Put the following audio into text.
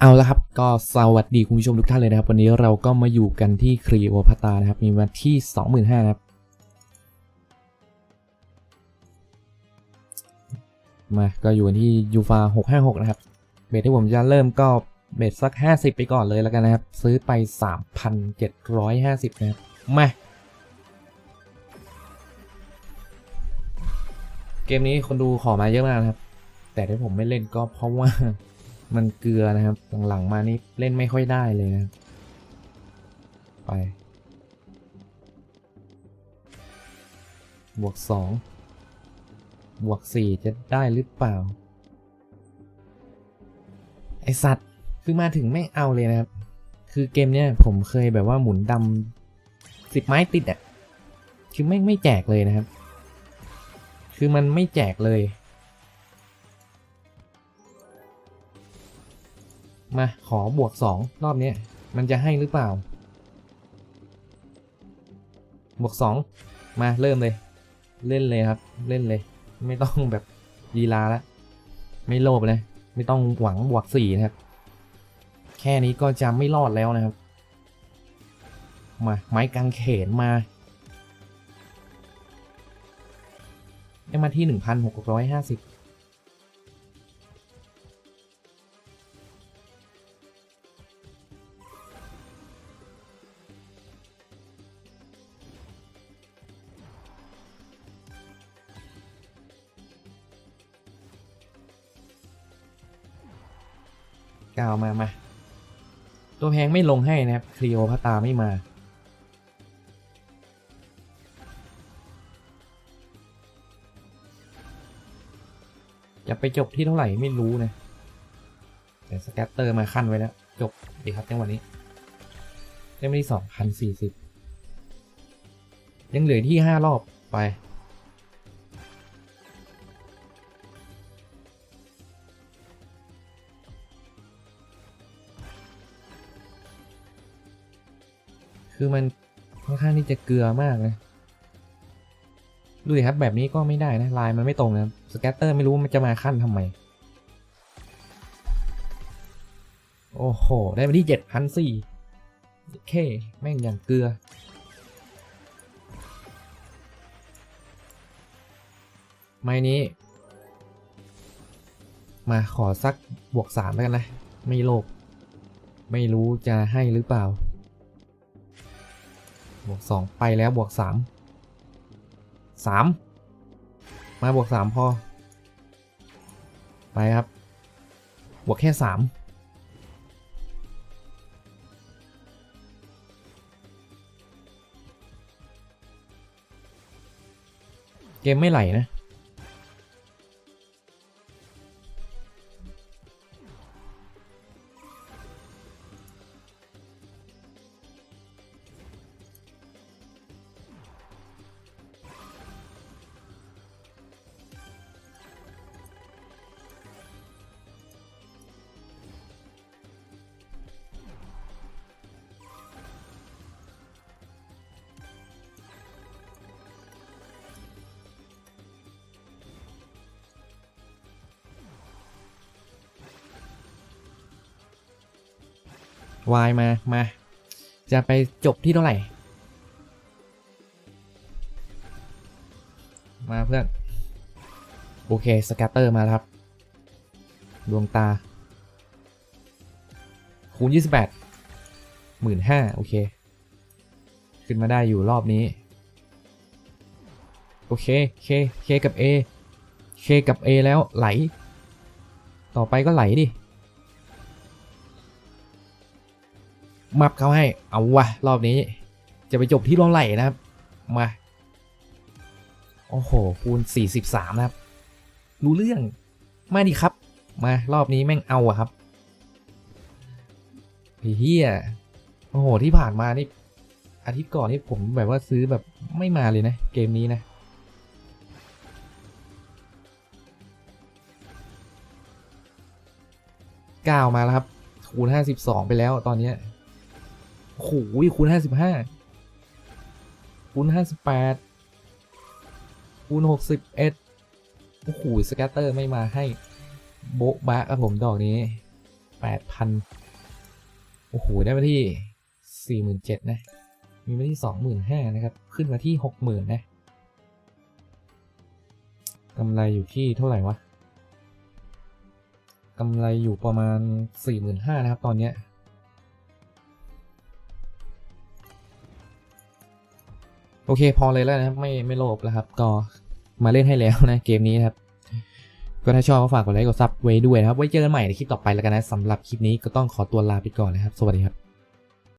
เอาละครับ ก็สวัสดีคุณผู้ชมทุกท่านเลยนะครับ วันนี้เราก็มาอยู่กันที่ครีโอพัตานะครับ มีวันที่ 25,000ครับ มาก็อยู่กันที่ยูฟา656 นะครับ เบสที่ผมจะเริ่มก็เบสสัก 50 ไปก่อนเลยแล้วกันนะครับ ซื้อไป 3,750 นะครับ มา เกมนี้คนดูขอมาเยอะมากนะครับ แต่ที่ผมไม่เล่นก็เพราะว่า มันเกลือนะครับ หลังๆมานี่เล่นไม่ค่อยได้เลยนะ ไป บวกสอง บวกสี่จะได้หรือเปล่า ไอสัตว์ คือมาถึงไม่เอาเลยนะครับ คือเกมเนี้ยผมเคยแบบว่าหมุนดำสิบไม้ติดอะ่ะ คือไม่ไม่แจกเลยนะครับ คือมันไม่แจกเลย มาขอบวก 2 รอบนี้มันจะให้หรือเปล่า บวก 2 มาเริ่มเลย เล่นเลยครับ เล่นเลย ไม่ต้องแบบยีลาละ ไม่โลภเลย ไม่ต้องหวังบวก 4 นะครับ แค่นี้ก็จะไม่รอดแล้วนะครับ มาไม้กางเขนมาได้มาที่ 1,650 ก้าวมามาตัวแพงไม่ลงให้นะครับคลีโอพัตตาไม่มา จะไปจบที่เท่าไหร่ไม่รู้นะแต่สแกตเตอร์มาขั้นไว้แล้ว จบดีครับจังหวะนี้ได้ไม่ที่สองพันสี่สิบยังเหลือที่ห้ารอบไป คือมันค่อนข้างที่จะเกลือมากนะดูดิครับแบบนี้ก็ไม่ได้นะลายมันไม่ตรงนะสแกตเตอร์ไม่รู้มันจะมาขั้นทำไม โอ้โห ได้มาที่เจ็ดพันสี่เคแม่งอย่างเกลือ ไม้นี้ มาขอสักบวกสามแล้วกันนะ ไม่โลภไม่รู้จะให้หรือเปล่า บวกสองไปแล้วบวกสามสามมาบวกสามพอ ไปครับ บวกแค่สามเกมไม่ไหลนะ วายมา มา จะไปจบที่เท่าไหร่ มาเพื่อน โอเคสแกตเตอร์มาครับ ดวงตา คูณ 28หมื่นห้าโอเค ขึ้นมาได้อยู่รอบนี้ โอเค เค เคกับ A เคกับ A แล้วไหล ต่อไปก็ไหลดิ มับเขาให้ เอาวะรอบนี้ จะไปจบที่รองไหลนะครับ มา โอ้โห คูณ 43 นะครับ รู้เรื่อง มาดิครับ มารอบนี้แม่งเอาอะครับเฮียโอ้โห ที่ผ่านมานี่ อาทิตย์ก่อนนี่ผมแบบว่าซื้อแบบไม่มาเลยนะ เกมนี้นะก้ามาแล้วครับคูณ52 ไปแล้วตอนนี้ โหคูณห้าสิบห้าคูณห้าสิบแปดคูณหกสิบเอ็ดโอ้โหสแกตเตอร์ไม่มาให้ โบ๊ะบะครับผมดอกนี้แปดพันโอ้โห ได้มาที่สี่หมื่นเจ็ดนะ มีมาที่สองหมื่นห้านะครับ ขึ้นมาที่หกหมื่นนะกำไรอยู่ที่เท่าไหร่วะกำไรอยู่ประมาณสี่หมื่นห้านะครับ ตอนเนี้ย โอเคพอเลยแล้วนะครับไม่ไม่โลภแล้วครับก็มาเล่นให้แล้วนะเกมนี้นะครับก็ถ้าชอบก็ฝากกดไลค์กดซับไว้ด้วยนะครับไว้เจอกันใหม่ในคลิปต่อไปแล้วกันนะสำหรับคลิปนี้ก็ต้องขอตัวลาไปก่อนนะครับ สวัสดีครับ